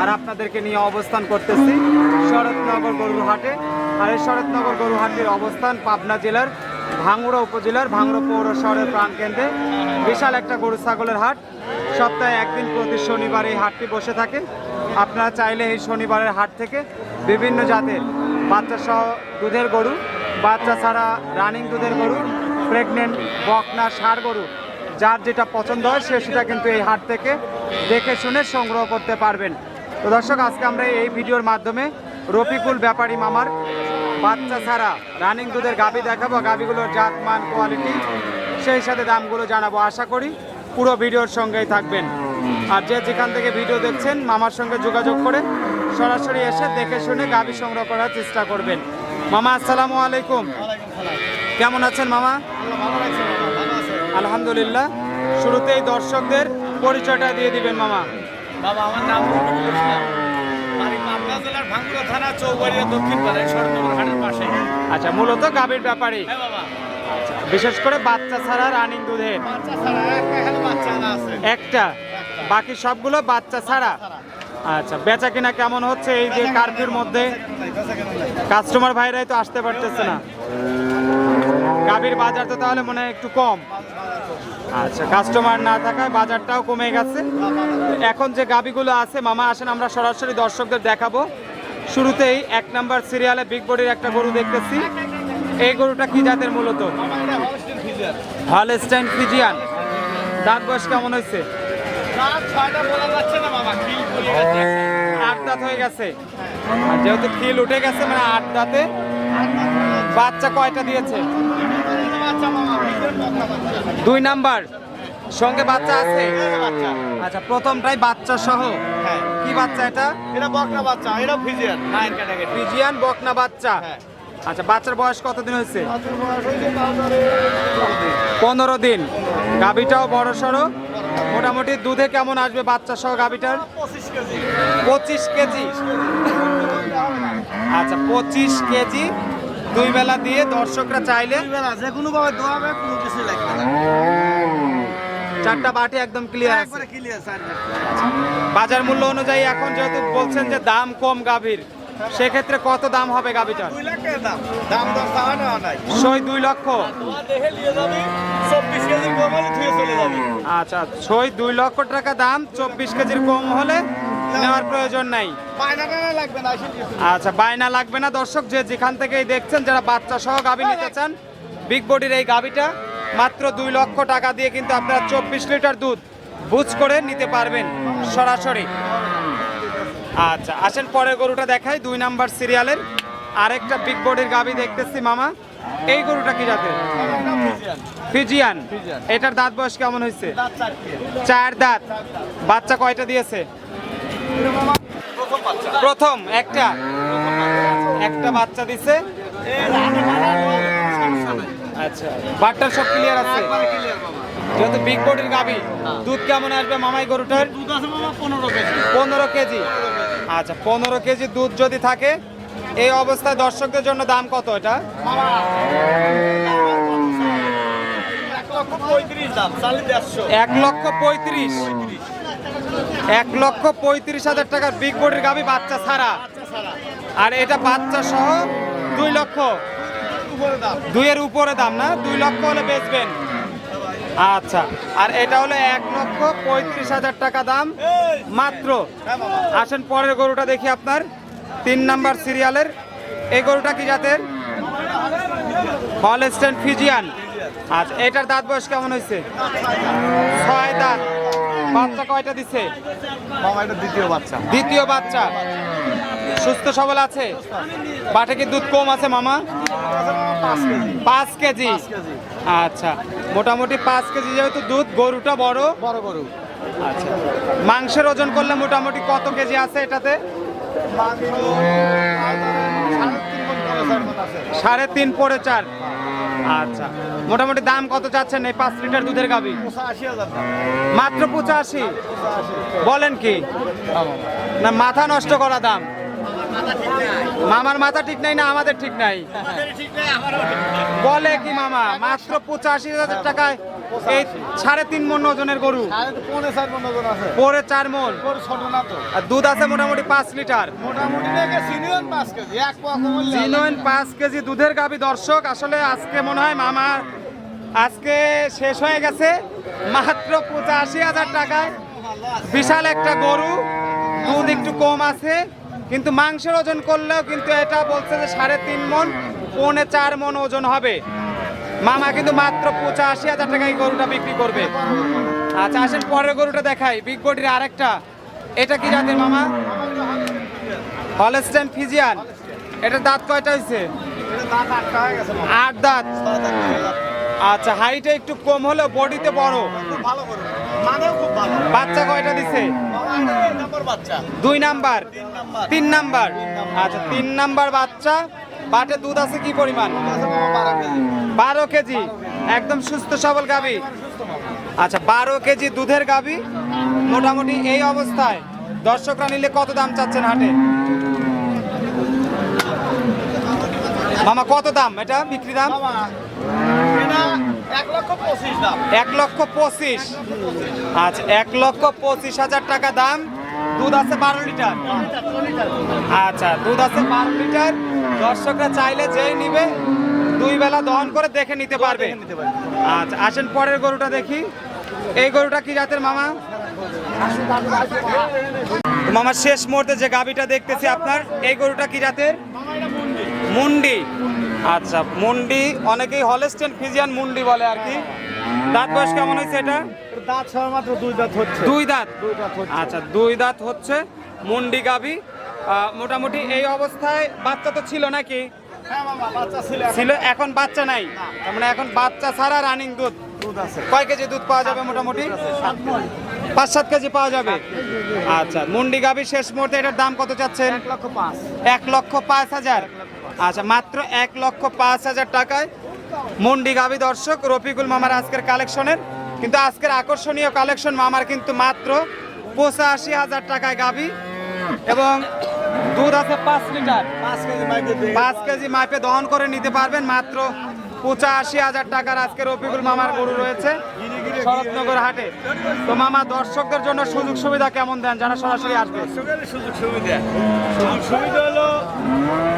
আর আপনাদেরকে নিয়ে অবস্থান করতেছি শরৎনগর গরুহাটে আর এই শরৎনগর গরুহাটির অবস্থান পাবনা জেলার ভাঙ্গুড়া উপজেলার ভাঙ্গুড়া পৌর শহরের প্রাণকেন্দ্রে বিশাল একটা গরু ছাগলের হাট। সপ্তাহে একদিন প্রতি শনিবার এই হাটটি বসে থাকে। আপনারা চাইলে এই শনিবারের হাট থেকে বিভিন্ন জাতের বাচ্চা সহ দুধের গরু, বাচ্চা ছাড়া রানিং দুধের গরু, প্রেগনেন্ট বকনা ষাড় গরু, যার যেটা পছন্দ হয় সে সেটা কিন্তু এই হাট থেকে দেখে শুনে সংগ্রহ করতে পারবেন। তো দর্শক, আজকে আমরা এই ভিডিওর মাধ্যমে রফিকুল ব্যাপারী মামার বাচ্চা ছাড়া রানিং দুধের গাভি দেখাবো গাভিগুলোর জাত, মান কোয়ালিটি সেই সাথে দামগুলো জানাব। আশা করি পুরো ভিডিওর সঙ্গেই থাকবেন। আর যে যেখান থেকে ভিডিও দেখছেন, মামার সঙ্গে যোগাযোগ করে সরাসরি এসে দেখে শুনে গাভি সংগ্রহ করার চেষ্টা করবেন। মামা, আসসালামু আলাইকুম। কেমন আছেন মামা? আলহামদুলিল্লাহ। শুরুতেই দর্শকদের পরিচয়টা দিয়ে দিবেন মামা। বাবা আমার নাম বাড়ি পাবনা জেলার ভাঙ্গুড়া থানা চৌবাড়িয়া দক্ষিণ পাড়ায় শরৎনগর হাটের পাশে। আচ্ছা মূলত গাভীর ব্যাপারে। হ্যাঁ বাবা। বিশেষ করে বাচ্চা ছাড়া রানিং দুধের। একটা? বাকি সবগুলো বাচ্চা ছাড়া? আচ্ছা বেচা কিনা কেমন হচ্ছে এই যে কার্ফিউর মধ্যে? কাস্টমার ভাইরাই তো আসতে পারতেছে না। গাভীর বাজার তো তাহলে মনে হয় একটু কম। আচ্ছা কাস্টমার না থাকায় বাজারটাও কমে গেছে। এখন যে গাভীগুলো আছে, মামা আসেন, আমরা সরাসরি দর্শকদের দেখাবো। শুরুতেই এক নাম্বার সিরিয়ালে বিগ বডির একটা গরু দেখতেছি। এই গরুটা কি জাতের মূলত? হলস্টাইন ফিজিয়ান দাঁত বয়স কেমন হয়েছে? আট দাঁত হয়ে গেছে। যেহেতু খিল উঠে গেছে মানে আট দাঁতে। বাচ্চা কয়টা দিয়েছে বাচ্চা মামা ফিজার পকা বাচ্চা দুই নাম্বার সঙ্গে বাচ্চা আছে? আচ্ছা প্রথমটাই বাচ্চা সহ। হ্যাঁ। কি বাচ্চা এটা? এটা বকনা বাচ্চা এটা ফিজিয়ার নাইন ক্যাটাগরি। ফিজিয়ান বকনা বাচ্চা। হ্যাঁ। আচ্ছা বাচ্চার বয়স কতদিন হয়েছে? পনেরো দিন। গাভিটাও বড় সড়ো। মোটামুটি দুধে কেমন আসবে বাচ্চা সহ গাভিটার? কেজি। পঁচিশ কেজি। আচ্ছা পঁচিশ কেজি। দুই বেলা দিয়ে দর্শকরা চাইলে যে কোনো ভাবে দোয়াবে কোনো কিছু লাগবে চারটা বাটি একদম ক্লিয়ার একবারে ক্লিয়ার স্যার। বাজার মূল্য অনুযায়ী এখন যেহেতু বলছেন যে দাম কম গাভীর সেক্ষেত্রে কত দাম হবে গাভীটার? ছয় দুই লক্ষ। আচ্ছা ছয় দুই লক্ষ টাকা দাম চব্বিশ কেজির কম হলে নেওয়ার প্রয়োজন নাই। আচ্ছা বায়না লাগবে না। দর্শক যে যেখান থেকেই দেখছেন যারা বাচ্চা সহ গাভী নিতে চান বিগ বডির এই গাভীটা মাত্র দুই লক্ষ টাকা দিয়ে কিন্তু আপনারা চব্বিশ লিটার দুধ বুঝ করে নিতে পারবেন সরাসরি। আচ্ছা আসেন পরের গরুটা দেখাই দুই নাম্বার সিরিয়ালের আরেকটা বিগ বডির গাভী দেখতেছি মামা। এই গরুটা কি জাতের? ফিজিয়ান। এটার দাঁত বয়স কেমন হয়েছে? চার দাঁত। বাচ্চা কয়টা দিয়েছে? প্রথম, একটা। একটা বাচ্চা দিছে। আচ্ছা সব ক্লিয়ার বিগ দুধ কেমন আসবে মামাই গরুটার? পনেরো কেজি পনেরো কেজি। আচ্ছা পনেরো কেজি দুধ যদি থাকে, এই অবস্থায় দর্শকদের জন্য দাম কত এটা? এক লক্ষ পঁয়ত্রিশ। এক লক্ষ পঁয়ত্রিশ হাজার টাকার বিগ বডির গাবি বাচ্চা ছাড়া। আর এটা বাচ্চা সহ দুই লক্ষ। দুইয়ের উপরে দাম না দুই লক্ষ হলে বেচবেন। আচ্ছা আর এটা হলো এক লক্ষ পঁয়ত্রিশ হাজার টাকা দাম। মাত্র। হ্যাঁ আসেন পরের গরুটা দেখি আপনার। তিন নাম্বার সিরিয়ালের এই গরুটা কি জাতের? Holstein Friesian. আচ্ছা এটার দাঁত বয়স কেমন হয়েছে? ছয় দাঁত। বাচ্চা কয়টা দিছে? দ্বিতীয় বাচ্চা। দ্বিতীয় বাচ্চা। সুস্থ সবল আছে? বাটে কি দুধ কম আছে মামা? পাঁচ কেজি। আচ্ছা মোটামুটি পাঁচ কেজি যেহেতু দুধ গরুটা বড়? বড় গরু। আচ্ছা মাংসের ওজন করলে মোটামুটি কত কেজি আছে এটাতে? সাড়ে তিন পড়ে চার। আচ্ছা মোটামুটি দাম কত চাচ্ছেন এই পাঁচ লিটার দুধের গাবি মাত্র পঁচাশি। বলেন কি? না, মাথা নষ্ট করা দাম। মামার মাথা ঠিক নাই না আমাদের ঠিক নাই? বলে কি মামা, মাত্র পঁচাশি হাজার টাকায় এই সাড়ে তিন মন ওজনের গরু। পরে চার মন আর দুধ আছে মোটামুটি পাঁচ লিটার। জিনোইন পাঁচ কেজি দুধের গাবি দর্শক আসলে আজকে মনে হয় মামা আজকে শেষ হয়ে গেছে। মাত্র পঁচাশি হাজার টাকায় বিশাল একটা গরু। দুধ একটু কম আছে কিন্তু মাংসের ওজন করলেও কিন্তু এটা বলছে যে সাড়ে তিন মন পৌনে চার মন ওজন হবে। মামা কিন্তু মাত্র পঁচাশি হাজার টাকায় গরুটা বিক্রি করবে। আচ্ছা আসেন পরের গরুটা দেখাই। বিগ বডির আরেকটা। এটা কি জাতের মামা? Holstein Friesian. এটা দাঁত কয়টা হয়েছে হয়ে। আট দাঁত। আচ্ছা হাইটে একটু কম হলেও বডিতে বড়। বাচ্চা কয়টা দিছে? দুই নাম্বার। তিন নাম্বার। আচ্ছা তিন নাম্বার বাচ্চা। বাটে দুধ আছে কি পরিমাণ? বারো কেজি। একদম সুস্থ সবল গাবি আচ্ছা বারো কেজি দুধের গাবি মোটামুটি এই অবস্থায়। দর্শকরা নিলে কত দাম চাচ্ছেন হাটে? মামা কত দাম এটা? বিক্রি দাম। এক লক্ষ পঁচিশ। আচ্ছা এক লক্ষ পঁচিশ হাজার টাকা দাম। দুধ আছে বারো লিটার। আচ্ছা দুধ আছে বারো লিটার। দর্শকরা চাইলে যেই নিবে দুই বেলা দহন করে দেখে নিতে পারবে। আচ্ছা আসেন পরের গরুটা দেখি। এই গরুটা কি জাতের মামা? মামা শেষ মুহূর্তে যে গাবিটা দেখতেছি আপনার এই গরুটা কি জাতের? মুন্ডি। আচ্ছা মুন্ডি অনেকেই হলেস্টেন ফিজিয়ান মুন্ডি বলে আর কি। দাঁত বয়স কেমন হয়েছে এটা? দাঁত সব মাত্র দুই দাঁত হচ্ছে। দুই দাঁত? আচ্ছা দুই দাঁত হচ্ছে মুন্ডি গাবি মোটামুটি এই অবস্থায় বাচ্চা তো ছিল নাকি? ছিল এখন। ছিল এখন বাচ্চা নাই। তার মানে এখন বাচ্চা ছাড়া রানিং দুধ। কয় কেজি দুধ পাওয়া যাবে মোটামুটি? পাঁচ সাত কেজি পাওয়া যাবে? আচ্ছা মুন্ডি গাবি শেষ মুহূর্তে এটার দাম কত চাচ্ছেন? এক লক্ষ পাঁচ। হাজার। আচ্ছা মাত্র এক লক্ষ পাঁচ হাজার টাকায় মুন্ডি গাবি দর্শক রফিকুল মামার আজকের কালেকশনের। কিন্তু আজকের আকর্ষণীয় কালেকশন মামার কিন্তু মাত্র পঁচাশি হাজার টাকায় গাবি এবং দুধ আছে পাঁচ লিটার। পাঁচ কেজি মাপে দহন করে নিতে পারবেন। মাত্র পঁচাশি হাজার টাকার আজকে রফিকুল মামার গরু রয়েছে শরৎনগর হাটে। তো মামা দর্শকদের জন্য সুযোগ সুবিধা কেমন দেন? যারা সরাসরি আসবে। সুযোগ সুবিধা। সুযোগ সুবিধা হলো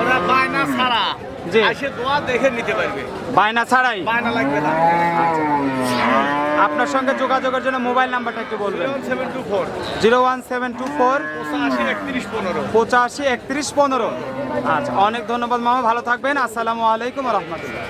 ওরা বায়না ছাড়া। দোয়া দেখে নিতে পারবে। বায়না ছাড়াই? বায়না লাগবে না। আপনার সঙ্গে যোগাযোগের জন্য মোবাইল নাম্বারটা একটু বলবেন। Seven two four zero one seven two four. পঁচাশি একত্রিশ পনেরো। পঁচাশি একত্রিশ পনেরো। আচ্ছা অনেক ধন্যবাদ মামা ভালো থাকবেন। আসসালামু আলাইকুম রহমতুল্লাহ।